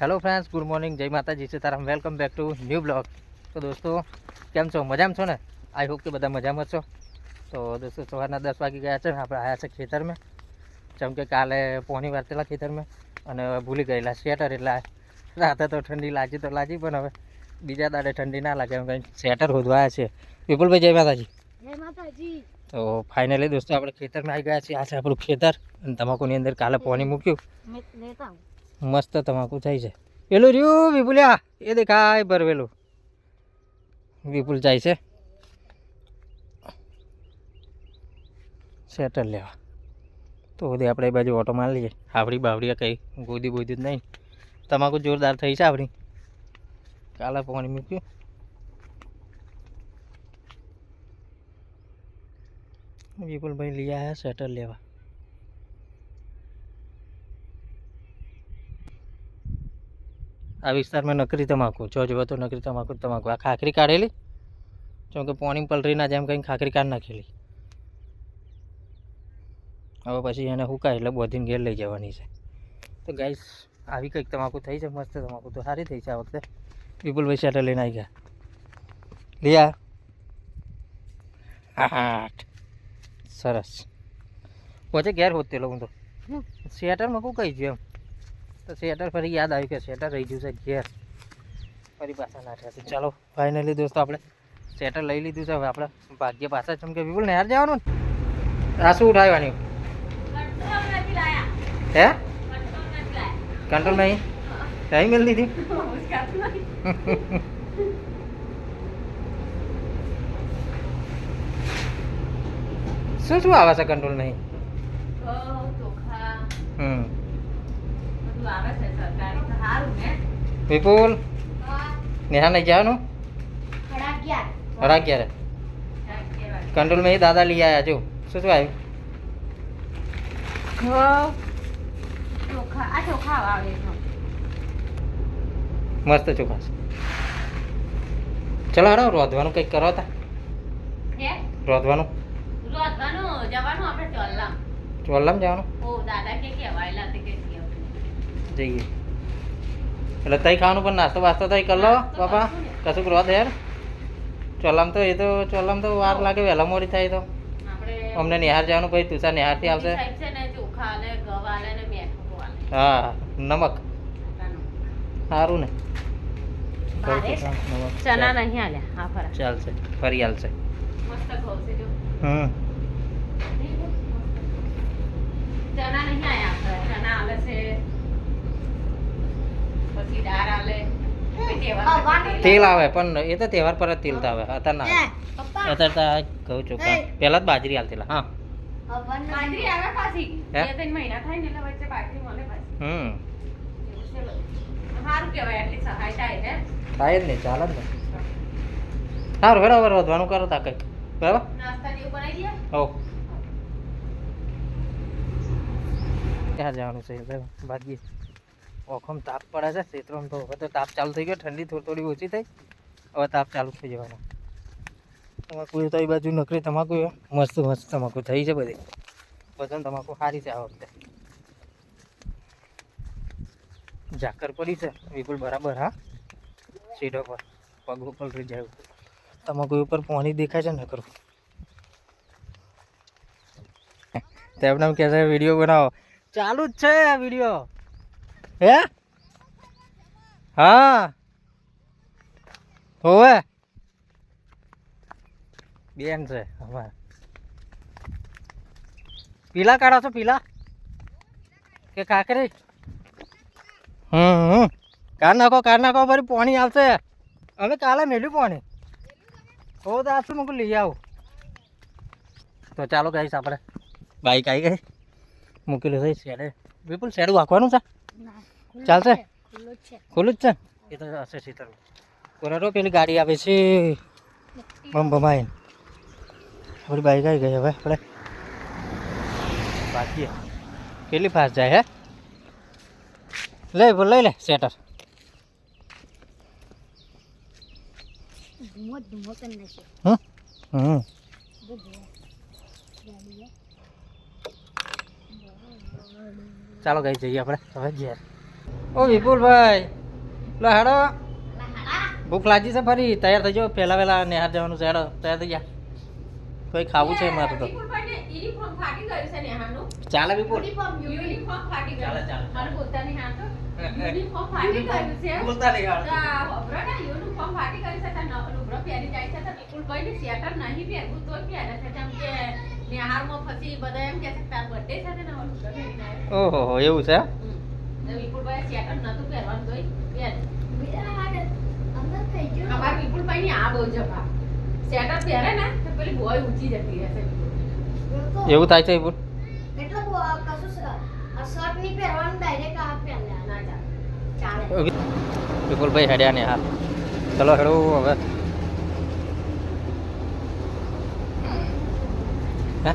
Hello friends good morning જય માતાજી Sitaram. Welcome back to new blog તો દોસ્તો કેમ છો? મજામાં છો ને? આઈ હોપ કે બધા મજામાં છો. તો દોસ્તો સવારના દસ વાગી ગયા છે. ને આપણે આવ્યા છે ખેતરમાં. જેમ કે કાલે પોની વારતેલા ખેતરમાં અને ભૂલી ગયેલા સ્વેટર. એટલે રાતે તો ઠંડી લાગી તો લાગી પણ હવે બીજા દાડે ઠંડી ના લાગે. એમ કંઈ સ્વેટર હોદવા છે. વિપુલભાઈ જય માતાજી. જય માતાજી. તો ફાઇનલી દોસ્તો આપણે ખેતરમાં આવી ગયા છીએ. આ છે આપણું ખેતર. અને તમાકુની અંદર કાલે પોની મૂક્યું. મસ્ત તમાકુ થાય છે. પેલું રહ્યું વિપુલ્યા એ દેખાય ભરવેલું વિપુલ જાય છે. સેટલ લેવા. તો બધી આપણે એ બાજુ ઓટો મારી લઈએ. આવડી બાવડી કંઈ ગોદી બોદી જ નહીં. તમાકુ જોરદાર થઈ છે આપણી. કાલે પાણી મૂક્યું. વિપુલભાઈ લઈ આવ્યા, સેટલ લેવા. આ વિસ્તારમાં નકરી તમાકુ જો જોવો તો નકરી તમાકુ તમાકુ. આ ખાખરી કાઢેલી? જેમ કે પોણી પલરીના જેમ કંઈ ખાખરી કાઢ નાખેલી. હવે પછી એને હુકાય એટલે બોધીને ઘેર લઈ જવાની છે. તો ગાઈસ આવી કંઈક તમાકુ થઈ છે મસ્ત તમાકુ. તો સારી થઈ છે આ વખતે. વિપુલભાઈ શેટર લઈને આવી ગયા. લિયા આઠ સરસ. પછી ઘેર હોતેલો હું તો. હમ. શેટરમાં કું કહી ગયું એમ? તો શેટર ફરી યાદ આવ્યું કે શેટર રહી ગયું છે ઘેર. ફરી પાછા નાખ્યા છે ચાલો ફાઇનલી દોસ્તો આપણે શેટર લઈ લીધું છે. હવે આપણે ભાગ્ય પાછા ચમ કે વિપુલ નહેર જવાનું ને આ શું ઉઠાવવાની હે? કંટ્રોલ નહીં? ટાઈમ મેળ દીધી? શું શું આવે છે કંટ્રોલ નહીં? હમ. વિપુલ નેહા નહીં જવાનું? સાડા અગિયાર કંટ્રોલ મેં દાદા લઈ આવ્યા જો. શું શું આવ્યું? મસ્ત ચોખા ચલો હારો રોધવાનું કંઈક કરો તા. હે? રોધવાનું. રોધવાનું? જવાનું આપણે ચોલ્લામ ચોલ્લામ જવાનું? ઓ દાદા કે કહેવાયેલા જઈએ. એટલે તઈ ખાવાનું પણ નાસ્તો વાસ્તો તઈ કરી લો બાપા. કશું રોધ યાર ચોલામ તો એ તો ચોલામ તો વાર લાગે વહેલા મોડી થાય તો. અમને નિહાર જવાનું પછી તુષાર નિહારથી આવશે. હા નમક. સારું ને. ભારે છે. નમક. ચના નહીં આલ્યા. હા ચાલશે ફરી હાલશે હમ. ચના નહીં આયા ચના આવે છે પછી દાળ આલે પછી તહેવાર પછી તેલ આવે પણ એ તો તહેવાર પર જ તેલ તો આવે અત્યારે ના આવે. અત્યારે તો કહું ઘઉં ચોખા. પહેલા જ બાજરી હાલતેલા હા. બાજરી આવે પાછી. હે? બે ત્રણ મહિના થાય ને એટલે વચ્ચે બાજરી મળે પાછી. હમ. એવું સારું કહેવાય આટલી સહાય થાય હે? થાય જ નહીં ચાલે જ ને. સારું બરાબર વધવાનું કરો તા કંઈક. બરાબર? નાસ્તા જેવું બનાવી દઈએ? હો ક્યાં જવાનું છે? હવે ભાગીએ. ઓખમ તાપ પડે છે ક્ષેત્રમાં તો હવે તો તાપ ચાલુ થઈ ગયો, ઠંડી થોડી થોડી ઓછી થઈ. હવે તાપ ચાલુ થઈ જવાનો. તમાકુ તો એ બાજુ નકરી તમાકુ મસ્ત મસ્ત તમાકુ થઈ છે બધી. બધાને તમાકુ સારી છે આ વખતે. ઝાકર પડી છે, વિપુલ બરાબર, હા? સીટો પર, પગ ઉપર રહી જાય. તમાકુ ઉપર પાણી દેખાય છે ને કરું તેમને એમ કહે છે, વીડિયો બનાવો. ચાલુ જ છે આ વીડિયો. હે? હા. હોવે? બેન છે અમારે. પીલા કાઢો છો, પીલા? કે કાકરી? હમ હમ. કાર નાખો કાર નાખો, ફરી પાણી આવશે. હવે કાલે મેળ્યું પાણી. હો તો આવશે મૂકું, લઈ આવું. તો ચાલો ગાઈશ આપણે. બાઈક આવી ગઈ. મૂકેલું થઈ શેડે. વિપુલ, શેડું વાંકવાનું છે? ચાલશે? ખુલ્લું જ છે. એ તો હશે સીતર કોરાડો પેલી ગાડી આવે છે. બમ બમાઈ. આપણી બાઈક આવી ગઈ હવે આપણે બાકી કેટલી ફાસ્ટ જાય હે? લે બોલ લઈ લે સેટર. હમ? હમ. ચાલો ગઈ જઈએ આપણે. હવે ઘેર. ઓ વિપુલભાઈ લો હેડો ભૂખ લાગી છે ફરી? તૈયાર થઈ જાઓ. પહેલા વહેલા નિહાર જવાનું છે. હેડો તૈયાર થઈ ગયા. કોઈ ખાવું છે મારે તો ચાલે વિપુલ. ઓહો એવું છે? સેકન્ડ નતું પહેરવાનું તોય પહેર. સેટર પહેરે પેલી બોય ઊંચી જતી એવું થાય છે વિપુલ? એટલે કશું શર્ટની પહેરવાનું ડાયરેક્ટ આ પહેરને ના ચાલે. વિપુલ ભાઈ હડ્યા ને હાલ. ચલો હેડો હવે. હા?